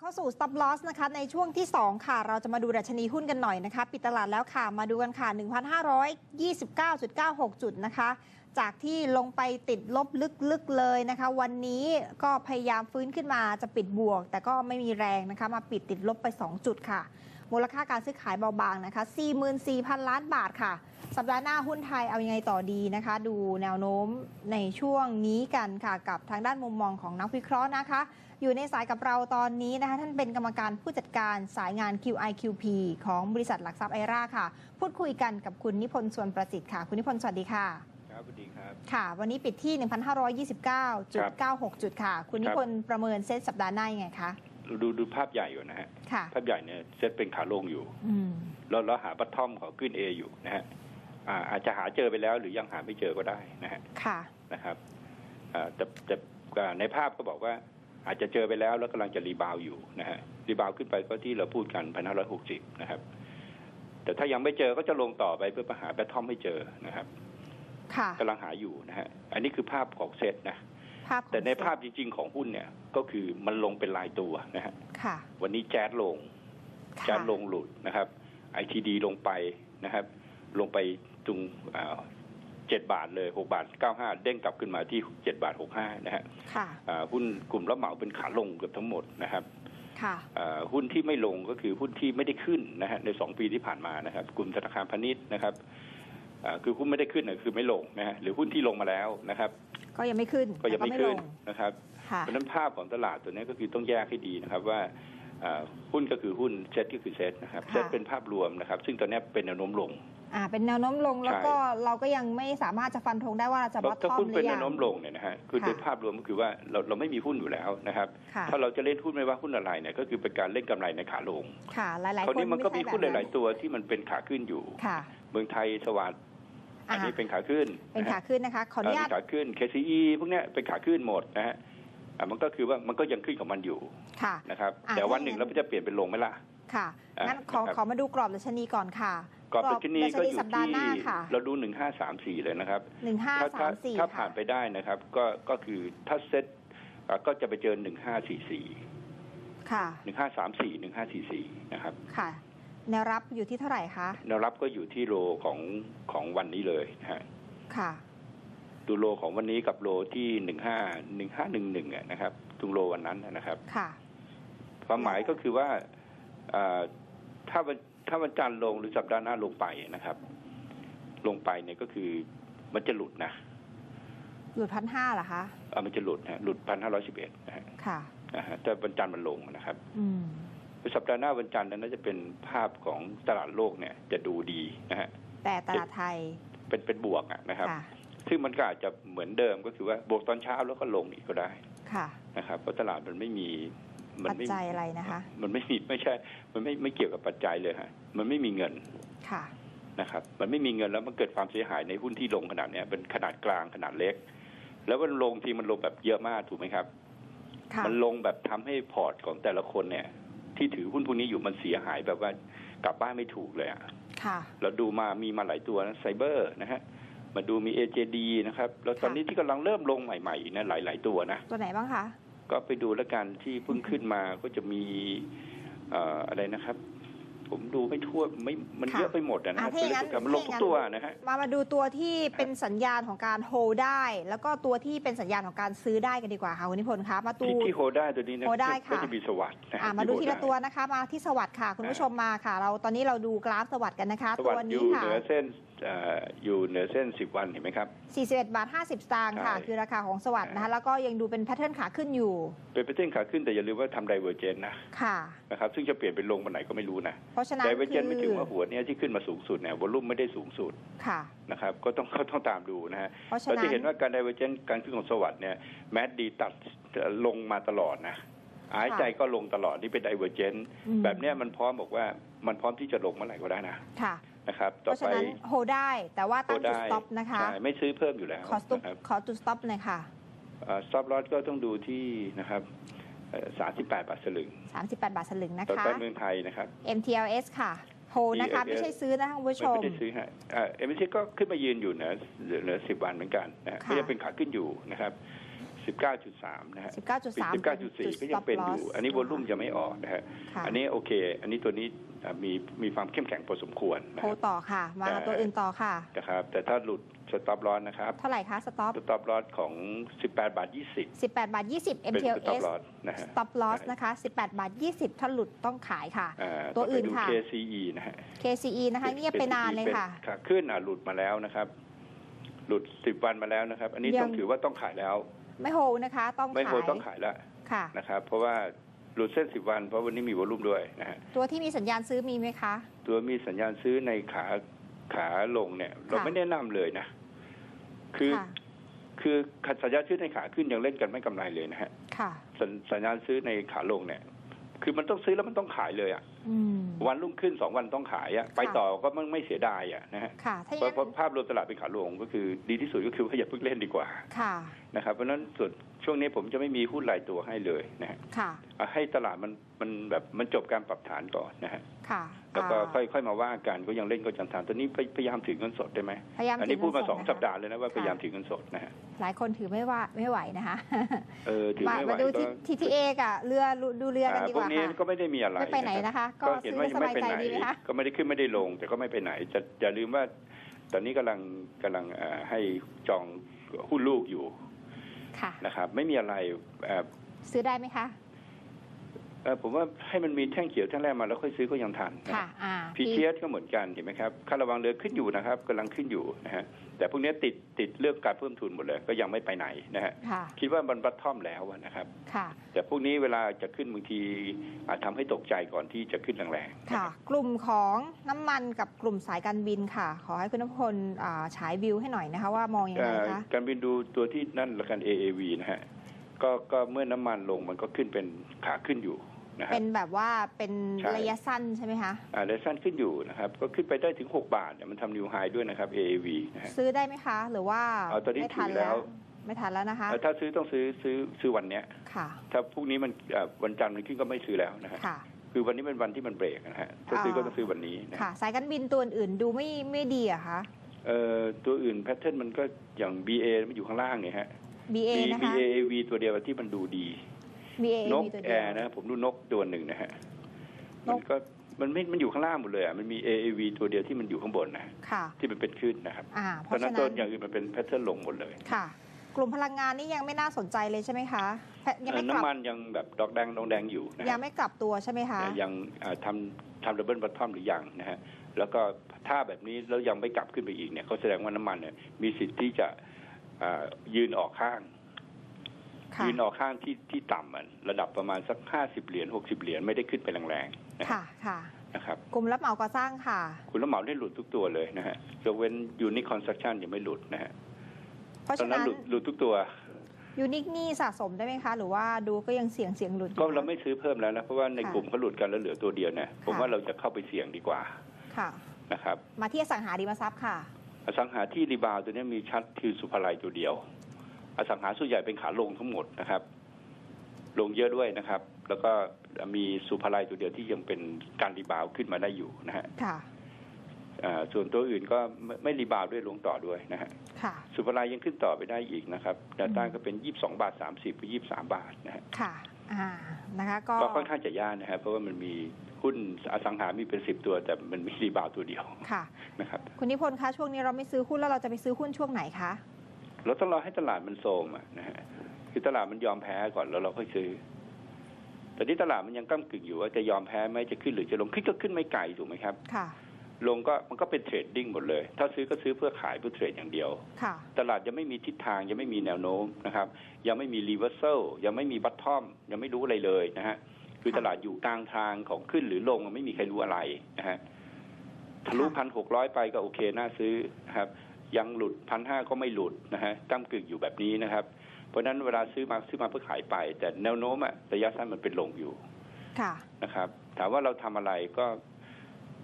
เข้าสู่ stop loss นะคะ ในช่วงที่ 2 ค่ะ เราจะมาดูดัชนีหุ้นกันหน่อยนะคะ ปิดตลาดแล้วค่ะ มาดูกันค่ะ 1,529.96 จุดนะคะ จากที่ลงไปติดลบลึกๆเลยนะคะ วันนี้ก็พยายามฟื้นขึ้นมาจะปิดบวก แต่ก็ไม่มีแรงนะคะ มาปิดติดลบไป 2 จุดค่ะ มูลค่าการซื้อขายเบาบางนะคะ 44,000 ล้านบาทค่ะ สัปดาห์หน้าหุ้นไทยเอายังไงต่อดีนะคะ ดูแนวโน้มในช่วงนี้กันค่ะ กับทางด้านมุมมองของนักวิเคราะห์นะคะ อยู่ในสายกับเราตอนนี้นะคะ ท่านเป็นกรรมการผู้จัดการสายงาน QIQP ของบริษัทหลักทรัพย์ไอราค่ะ พูดคุยกันกับคุณนิพนธ์ส่วนประสิทธิ์ค่ะ คุณนิพนธ์สวัสดีค่ะครับสวัสดีครับ ค่ะ วันนี้ปิดที่ 1,529.96 จุดค่ะ คุณนิพนธ์ประเมินเซตสัปดาห์หน้ายังไงคะ ดูดูภาพใหญ่อยู่นะฮะค่ะภาพใหญ่เนี่ยเซตเป็นขาลงอยู่อืมเราเราหาบัตทอมของขึ้นเออยู่นะฮะอ่าอาจจะหาเจอไปแล้วหรือยังหาไม่เจอก็ได้นะฮะค่ะนะครับอ่าแต่แต่อ่าในภาพก็บอกว่า อาจจะเจอไปแล้วแล้วกำลังจะรีบาวด์อยู่นะฮะรีบาวด์ขึ้นไปก็ที่เราพูดกันพันห้าร้อยหกสิบนะครับ แต่ถ้ายังไม่เจอก็จะลงต่อไปเพื่อหาแบตทอมให้เจอนะครับค่ะกำลังหาอยู่นะฮะอันนี้คือภาพของเซตนะภาพของแต่ในภาพจริงๆของหุ้นเนี่ยก็คือมันลงเป็นลายตัวนะฮะค่ะวันนี้แจ๊ดลงค่ะแจ๊ดลงหลุดนะครับไอทีดีลงไปนะครับ ลงไปตรงเจ็ดบาทเลยหกบาทเก้าห้าเด้งกลับขึ้นมาที่เจ็ดบาทหกห้านะฮะค่ะอ่าหุ้นกลุ่มรับเหมาเป็นขาลงเกือบทั้งหมดนะครับค่ะอ่าหุ้นที่ไม่ลงก็คือหุ้นที่ไม่ได้ขึ้นนะฮะในสองปีที่ผ่านมานะครับ กลุ่มธนาคารพาณิชย์นะครับอ่าคือหุ้นไม่ได้ขึ้นนะคือไม่ลงนะฮะหรือหุ้นที่ลงมาแล้วนะครับ ก็ยังไม่ขึ้นก็ยังไม่แต่ขึ้นลงนะครับค่ะเพราะฉะนั้นภาพของตลาดตัวนี้ก็คือต้องแยกให้ดีนะครับว่าอ่าหุ้นก็คือหุ้นเซ็ตก็คือเซ็ตนะครับค่ะเซ็ตเป็นภาพรวมนะครับ ซึ่งตอนนี้เป็นแนวโน้มลงอ่าเป็นแนวโน้มลงแล้วใช่ก็เราก็ยังไม่สามารถจะฟันธงได้ว่าเราจะเพบอราะทถ้าทอมหุ้นหเป็นรือแนยัวงโน้มลงเนี่ยนะฮะคือค่ะในภาพรวมก็คือว่าเราเราไม่มีหุ้นอยู่แล้วนะครับค่ะถ้าเราจะเล่นหุ้นไม่ว่าหุ้นอะไรเนี่ยก็คือเป็นการเล่นกำไรในขาลงค่ะหลายๆคราวคนนี้มันก็มีไใช่หุ้นหแบบลาย ๆ ตัวที่มันเป็นขาขึ้นอยู่ค่ะ เมืองไทยสวัสดิ์ อันนี้อ่าเป็นขาขึ้น เป็นนะขาฮะขึ้นนะคะ ขออนุญาตเป็นขาขึ้น KCE พวกเนี้ยเป็นขาขึ้นหมดนะฮะอ่ามันก็คือว่ามันก็ยังขึ้นของมันอยู่ค่ะนะครับอ่าแต่วันถ้าหนึ่งงั้นแล้วมันจะเปลี่ยนเป็นลงไหมล่ะ ค่ะอะงั้นขอนะครับขอมาดูกรอบดัชนีก่อนค่ะ กรอบดัชนีก็อยู่สัปดาห์ที่หน้าค่ะเราดูหนึ่งห้าสามสี่เลยนะครับหนึ่งห้าถ้าสาถ้ามสี่ถ้าค่ะผ่านไปได้นะครับ ก็ก็คือถ้าเซ็ตอ่าก็จะไปเจอหนึ่งห้าสี่สี่ค่ะหนึ่งห้าสามสี่หนึ่งห้าสี่สี่นะครับ ค่ะ แนวรับอยู่ที่เท่าไหร่คะ แนวรับก็อยู่ที่โลของของวันนี้เลยนะฮะค่ะดูโลของวันนี้กับโลที่หนึ่งห้าหนึ่งห้าหนึ่งหนึ่งนะครับตรงโลวันนั้นนะครับ ค่ะ ความหมายก็คือว่าอ่าถ้าวันถ้าวันจันทร์ลงหรือสัปดาห์หน้าลงไปนะครับ ลงไปเนี่ยก็คือมันจะหลุดนะหลุดพันห้าเหรอคะอ่ามันจะหลุดนะหลุดพันห้าร้อยสิบเอ็ดนะฮะค่ะนะฮะแต่วันจันทร์มันลงนะครับ อืม สัปดาห์หน้าวันจันทร์นั้นน่าจะเป็นภาพของตลาดโลกเนี่ยจะดูดีนะฮะแต่ตลาดไทยเป็นเป็นบวกอะนะครับค่ะซึ่งมันก็อาจจะเหมือนเดิมก็คือว่าบวกตอนเช้าแล้วก็ลงอีกก็ได้ค่ะนะครับเพราะตลาดมันไม่มีมัปัจไม่จัยอะไรนะคะ มันไม่มีไม่ใช่ มันไม่ไม่เกี่ยวกับปัจจัยเลยฮะมันไม่มีเงินค่ะนะครับ มันไม่มีเงินแล้วมันเกิดความเสียหายในหุ้นที่ลงขนาดเนี้ยเป็นขนาดกลางขนาดเล็ก แล้วมันลงทีมันลงแบบเยอะมากถูกไหมครับค่ะมันลงแบบทำให้พอร์ตของแต่ละคนเนี่ย ที่ถือหุ้นพวกนี้อยู่มันเสียหายแบบว่ากลับบ้านไม่ถูกเลยอะค่ะเราดูมามีมาหลายตัวนะไซเบอร์นะฮะมาดูมี AJD นะครับ แล้วตอนนี้ที่กำลังเริ่มลงใหม่ๆนะหลาย ๆ ตัวนะ ตัวไหนบ้างคะ ก็ไปดูแล้วกันที่เพิ่งขึ้นมาก็จะมีเอ่ออะไรนะครับ ผมดูไม่ทั่วไม่มันค่ะเยอะไปหมดอะนะอะถ้าอย่างนั้นแต่มันลงทุกตัวนะฮะ มามาดูตัวที่เป็นสัญญาณของการโฮได้ แล้วก็ตัวที่เป็นสัญญาณของการซื้อได้กันดีกว่าค่ะคุณนิพนธ์คะมาดูที่ที่โฮได้ตัวนี้นะโฮได้ค่ะ ก็จะมีสวัสด์นะฮะอ่ามาดูทีโฮละตัวนะคะ มาที่สวัสด์ค่ะ คุณผู้ชมมาค่ะ เราตอนนี้เราดูกราฟสวัสด์กันนะคะสตัวัสวด์อนี้ยู่ค่ะ เหนือเส้นเอ่ออยู่เหนือเส้นสิบวันเห็นไหมครับ 41 บาท 50 สตางค์ค่ะ ใช่ คือราคาของสวัสด์นะคะ แล้วก็ยังดูเป็นแพทเทิร์นขาขึ้นอยู่ เป็นไปเส้นขาขึ้นแต่อย่าลืมว่าทำไดเวอร์เจนนะค่ะ นะครับซึ่งจะเปลี่ยนเป็นลงวันไหนก็ไม่รู้นะเพราะฉะนั้นไดเวอร์เจนไม่คืถึงว่าหัวเนี้ยที่ขึ้นมาสูงสุดเนี่ยวอลุ่มไม่ได้สูงสุดค่ะ นะครับก็ต้องก็ต้องตามดูนะฮะเพราะฉะเรานั้จะน เห็นว่าการไดเวอร์เจนการขึ้นของสวัสด์เนี่ยแมดดีตัดลงมาตลอดนะหายใจก็ลงตลอดนี่เป็นไดเวอร์เจนอืม แบบเนี้ยมันพร้อมบอกว่ามันพร้อมที่จะลงเมื่อไหร่ก็ได้นะ ค่ะ นะครับ เพต่อราะไปฉะนั้นโฮได้แต่ว่าตั้งจุดได้สต็อปนะคะใช่ไม่ซื้อเพิ่มอยู่แล้วขอสต็อปนะครับขอจุดสต็อปหน่อยค่ะ สต็อปลอสก็ต้องดูที่นะครับสามสิบแปดบาทสลึง38 บาทสลึงนะต่อคะ ไปเมืองไทยนะครับ MTLS ค่ะโฮนะคะ TLS ไม่ใช่ซื้อนะคะคุณผู้ชไม่มไม่ได้ซื้อฮะเอ็มซีก็ขึ้นมายืนอยู่เหนือเหนือสิบวันเหมือนกันนะฮะค่ะ ก็ยังเป็นขาขึ้นอยู่นะครับ สิบเก้าจุดสามนะฮะสิบเก้าจุดปิดสามสิบเก้าจุดสี่ก็ยังเป็นอยู่ อันนี้วอลุ่มจะไม่ออกนะฮะค่ะอันนี้โอเค อันนี้ตัวนี้อ่ามีมีความเข้มแข็งพอสมควรนะโทรครับต่อค่ะ มาแต่ตัวอื่นต่อค่ะนะครับ แต่ถ้าหลุดสต็อปลอสนะครับ เท่าไหร่คะสต็อปสต็อปลอสของ 18 บาท 20 18 บาท 20เป็นสต็อป MTLS ลอสนะฮะ stop loss นะคะ 18 บาท 20 ถ้าหลุดต้องขายค่ะอ่าตัวอื่นไปดูค่ะ KCE นะฮะ KCE นะคะเงียบไปนานเลยค่ะขาขึ้นอะหลุดมาแล้วนะครับหลุด10วันมาแล้วนะครับ อันนี้ยังต้องถือว่าต้องขายแล้ว ไม่โฮนะคะ ต้องไม่โหขายต้องขายแล้วค่ะนะครับเพราะว่าหลุดเส้น10วันเพราะวันนี้มีวอลุ่มด้วยนะฮะตัวที่มีสัญญาณซื้อมีไหมคะ ตัวมีสัญญาณซื้อในขาขาลงเนี่ย เราค่ะไม่แนะนำเลยนะ คือค่ะคือสัญญาณซื้อในขาขึ้นยังเล่นกันไม่กำไรเลยนะฮะค่ะสัญสัญญาณซื้อในขาลงเนี่ย คือมันต้องซื้อแล้วมันต้องขายเลยอะอืมวันรุ่งขึ้นสองวันต้องขายอะไปต่อก็ไม่ไม่เสียดายอะนะฮะค่ะถ้าอเพย่างราะเพนั้นราะภาพรวมตลาดเป็นขาลงก็คือดีที่สุดก็คือว่าอย่าเพิ่งเล่นดีกว่าค่ะนะครับเพราะฉะนั้นส่วน ช่วงนี้ผมจะไม่มีหุ้นรายตัวให้เลยนะฮะค่ะเอาให้ตลาดมันมันแบบมันจบการปรับฐานก่อนนะฮะค่ะแล้วก็อ่าค่อยค่อยมาว่ากันก็ยังเล่นก็จังทานตอนนี้พยพยายามถือเงินสดได้ไหมพยายามอันนี้ถืพูดมาเงิสองนะคะสัปดาห์เลยนะว่าค่ะพยายามถือเงินสดนะฮะหลายคนถือไม่ว่าไม่ไหวนะคะเออถือมาไม่ไหวมาดูก็ที่ทีทีเอกับเรือดูเรือกันอ่าดีพกวกว่านี้ค่ะก็ไม่ได้มีอะไรไม่ไปไหนนะคะ ก็ก็เห็นว่าซื้อยังไม่ไปไหนสบายใจดีไหมคะก็ไม่ได้ขึ้นไม่ได้ลง แต่ก็ไม่ไปไหนจะอย่าลืมว่าตอนนี้กำลังกำลังเอ่อให้จองหุ้นลูกอยู่ ค่ะ นะครับ ไม่มีอะไรเอ่อซื้อได้ไหมคะเอ่อ ผมว่าให้มันมีแท่งเขียวแท่งแรกมาแล้วค่อยซื้อก็ยังทันนะค่ะอ่าพีเชียสก็เหมือนกันเห็นไหมครับค่าระวังเรือขึ้นอยู่นะครับกำลังขึ้นอยู่นะฮะแต่พวกนี้ติดติดเรื่องการเพิ่มทุนหมดเลย ก็ยังไม่ไปไหนนะฮะค่ะคิดว่ามันบัตทอมแล้วอะนะครับค่ะแต่พวกนี้เวลาจะขึ้นบางทีอาจทำให้ตกใจก่อนที่จะขึ้นแรงๆนะค่ะครับกลุ่มของน้ำมันกับกลุ่มสายการบินค่ะ ขอให้คุณนพพลอ่าฉายวิวให้หน่อยนะคะว่ามองยังไงเอ่อคะการบินดูตัวที่นั่นละกัน AAV นะฮะก็ก็เมื่อน้ำมันลงมันก็ขึ้นเป็นขาขึ้นอยู่ นะฮะเป็นแบบว่าเป็นใช่ระยะสั้นใช่ไหมคะอ่าเลสั้นขึ้นอยู่นะครับก็ขึ้นไปได้ถึง 6 บาทเนี่ยมันทำนิวไฮด้วยนะครับ AAV นะฮะซื้อได้ไหมคะ หรือว่าเอาตอนนี้ไม่ทันถือแล้แล้ววไม่ทันแล้วนะคะเอ่อถ้าซื้อต้องซื้อซื้อซื้อวันเนี้ยค่ะ ถ้าพรุ่งนี้มันเอ่อวันจันทร์มันขึ้นก็ไม่ซื้อแล้วนะฮะค่ะคือวันนี้เป็นวันที่มันเบรกนะฮะถ้าซื้อก็ต้องซื้อวันนี้นะค่ะ สายการบินตัวอื่นดูไม่ไม่ดีอะคะเอ่อตัวอื่นแพทเทิร์นมันก็อย่าง BA มันอยู่ข้างล่างเนี่ยฮะ BA มีนะคะ BAAV ตัวเดียวที่มันดูดี BA นกมีตัวแอเดียว ร์นะ ผมดูนกตัวหนึ่งนะฮะ นมัก นก็มันไม่มันอยู่ข้างล่างหมดเลยอะมันมี AAV ตัวเดียวที่มันอยู่ข้างบนนะค่ะ ที่มันเป็นขึ้นนะครับอ่า เพเพราะราะฉะนั้ฉะนนั้ตัวนอย่างอื่นมันเป็นแพทเทิร์นลงหมดเลยค่ะ กลุ่มพลังงานนี่ยังไม่น่าสนใจเลยใช่ไหมคะแพยังเอ่ไม่อกลับน้ำมันยังแบบดอกแดงดองแดงอยู่นะยัฮะงไม่กลับตัวใช่ไหมคะ แต่ยังอ่าทำทำดับเบิลบัตทอมหรือยังนะฮะแล้วก็ถ้าแบบนี้แล้วยังไม่กลับขึ้นไปอีกเนี่ยเขาแสดงว่าน้ำมันเนี่ยมีสิทธิ์ที่จะอ่ายืนออกข้างค่ะ ยืนออกข้างที่ที่ต่ำมันระดับประมาณสักห้าสิบเหรียญหกสิบเหรียญไม่ได้ขึ้นไปแรงๆนะฮะค่ะค่ะนะครับกลุ่มรับเหมาก่อสร้างค่ะคุณละเหมาได้หลุดทุกตัวเลยนะฮะยกเว้นยูนิคอนสตรักชั่นยังไม่หลุดนะฮะเพราะตอนฉะนั้นนั้นหลุดหลุดทุกตัวยูนิคนี่สะสมได้ไหมคะ หรือว่าดูก็ยังเสี่ยงเสี่ยงหลุดอยู่ก็เราไม่ซื้อเพิ่มแล้วนะเพราะว่าในค่ะกลุ่มเขาหลุดกันแล้วเหลือตัวเดียวเนี่ยผมค่ะว่าเราจะเข้าไปเสี่ยงดีกว่าค่ะนะครับ มาที่อสังหาริมทรัพย์ค่ะอสังหาที่รีบาวด์ตัวนี้มีชัดคือสุภาลัยตัวเดียว อสังหาส่วนใหญ่เป็นขาลงทั้งหมดนะครับ ลงเยอะด้วยนะครับ แล้วก็มีสุภาลัยตัวเดียวที่ยังเป็นการรีบาวด์ขึ้นมาได้อยู่นะฮะค่ะอ่าส่วนตัวอื่นก็ไม่ไม่รีบาวด์ด้วยลงต่อด้วยนะฮะค่ะสุภาลัยยังขึ้นต่อไปได้อีกนะครับแนวต้านก็เป็น22บาท30หรือ23บาทนะฮะค่ะอ่านะคะก็ก็ค่อนข้างจะยากนะครับเพราะว่ามันมีหุ้นอสังหามีเป็นสิบตัว แต่มันมีรีบาวด์ตัวเดียวค่ะนะครับคุณนิพนธ์คะช่วงนี้เราไม่ซื้อหุ้นแล้วเราจะไปซื้อหุ้นช่วงไหนคะ เราต้องรอให้ตลาดมันโทรมอะนะฮะคือตลาดมันยอมแพ้ก่อนแล้วเราค่อยซื้อแต่ที่ตลาดมันยังก้ากึ่งอยู่ว่าจะยอมแพ้ไหมจะขึ้นหรือจะลงขึ้นก็ขึ้นไม่ไกลถูกไหมครับค่ะลงก็มันก็เป็นเทรดดิ้งหมดเลย ถ้าซื้อก็ซื้อเพื่อขายเพื่อเทรดอย่างเดียวค่ะตลาดยังไม่มีทิศทางยังไม่มีแนวโน้มนะครับ ยังไม่มีรีเวอร์เซลยังไม่มีบัตทอม ยังไม่รู้อะไรเลยนะฮะคือค่ะตลาดอยู่กลางทางของขึ้นหรือลงไม่มีใครรู้อะไรนะฮะทะลุค่ะพันหกร้อยไปก็โอเคน่าซื้อนะครับ ยังหลุดพันห้าก็ไม่หลุดนะฮะก้ากึ่งอยู่แบบนี้นะครับ เพราะฉะนั้นเวลาซื้อมาซื้อมาเพื่อขายไป แต่แนวโน้มอะระยะสั้นมันเป็นลงอยู่ค่ะนะครับ ถามว่าเราทำอะไรก็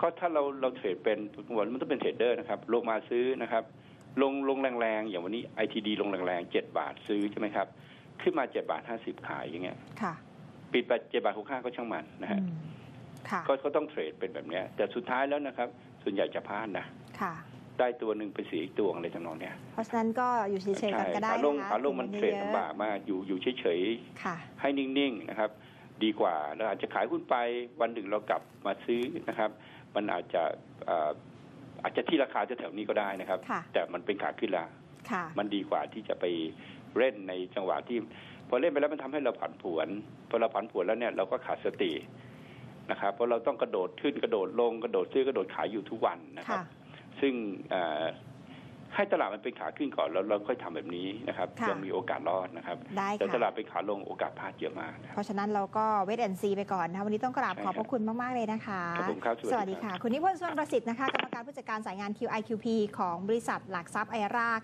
ก็ถ้าเราเราเทรดเป็นวันมันต้องเป็นเทรดเดอร์นะครับ ลงมาซื้อนะครับ ลงลงแรงๆอย่างวันนี้ ITD ลงแรงๆเจ็ดบาทซื้อใช่ไหมครับ ขึ้นมาเจ็ดบาทห้าสิบขายอย่างเงี้ยค่ะปิดไปเจ็ดบาทหกห้าก็ช่างมันนะฮะอืมค่ะก็ก็ต้องเทรดเป็นแบบเนี้ย แต่สุดท้ายแล้วนะครับ ส่วนใหญ่จะพลาดนะค่ะต ได้ตัวหนึ่งไปเสียอีกตัวอะไรทำนองเนี้ยเพราะฉะนั้นก็อยู่เฉยๆกันก็ได้ขาลงนะคะขาลงมันเทรดยอะลำบากมากอยู่อยู่เฉยค่ะๆให้นิ่งๆนะครับ ดีกว่าเราอาจจะขายหุ้นไปวันหนึ่งเรากลับมาซื้อนะครับ มันอาจจะเอ่ออาจจะที่ราคาจะแถวๆนี้ก็ได้นะครับค่ะแต่มันเป็นขาขึ้นละค่ะมันดีกว่าที่จะไปเล่นในจังหวะที่พอเล่นไปแล้วมันทำให้เราผันผวนพอเราผันผวนแล้วเนี่ยเราก็ขาดสตินะครับ เพราะเราต้องกระโดดขึ้นกระโดดลงกระโดดซื้อกระโดดขายอยู่ทุกวันนะครับค่ะ ซึ่งเอ่อให้ตลาดมันเป็นขาขึ้นก่อนแล้วเราค่อยทำแบบนี้นะครับค่ะยังมีโอกาสรอดนะครับได้แต่ตลาค่ะดเป็นขาลงโอกาสพลาดเยอะมากนะครับเพราะฉะนั้นเราก็เวทแอนซีไปก่อนนะคะวันนี้ต้องกราบใช่ขอบพครัระบคุณมาก ๆ เลยนะคะครับผมครับสวัสดีสวัสดีครัค่ะบคุณนิพนธ์ส่วนประสิทธิ์นะคะกรรมการผู้จัดการสายงาน QIQP ของบริษัทหลักทรัพย์ไอราค่ะ